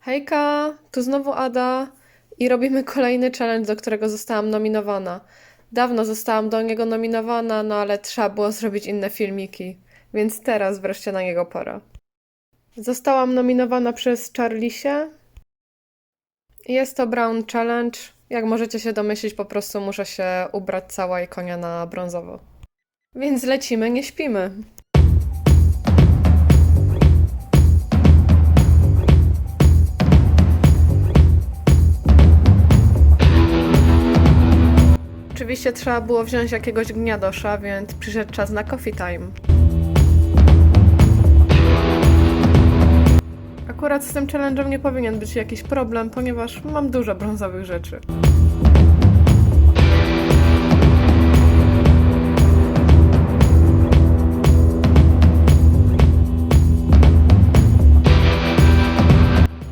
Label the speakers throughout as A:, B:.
A: Hejka, tu znowu Ada i robimy kolejny challenge, do którego zostałam nominowana. Dawno zostałam do niego nominowana, no ale trzeba było zrobić inne filmiki, więc teraz wreszcie na niego pora. Zostałam nominowana przez Charlisie. Jest to Brown Challenge. Jak możecie się domyślić, po prostu muszę się ubrać cała i konia na brązowo. Więc lecimy, nie śpimy. Oczywiście trzeba było wziąć jakiegoś gniadosza, więc przyszedł czas na coffee time. Akurat z tym challenge'em nie powinien być jakiś problem, ponieważ mam dużo brązowych rzeczy.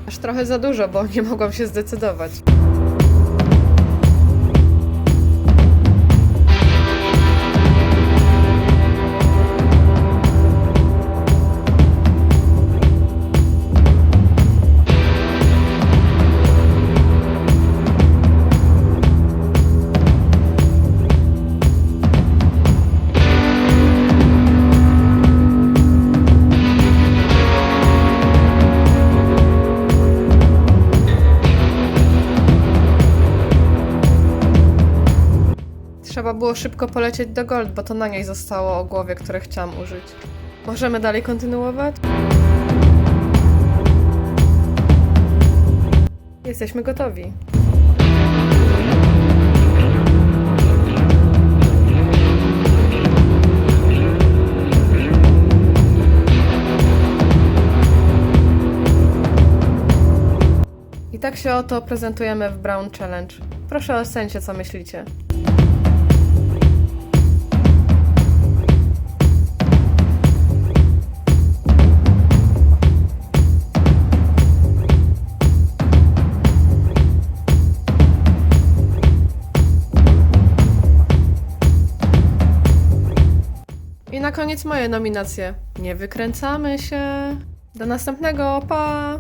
A: Aż trochę za dużo, bo nie mogłam się zdecydować. Trzeba było szybko polecieć do Gold, bo to na niej zostało o głowie, które chciałam użyć. Możemy dalej kontynuować? Jesteśmy gotowi. I tak się oto prezentujemy w Brown Challenge. Proszę ocencie, co myślicie. Na koniec moje nominacje. Nie wykręcamy się. Do następnego, pa!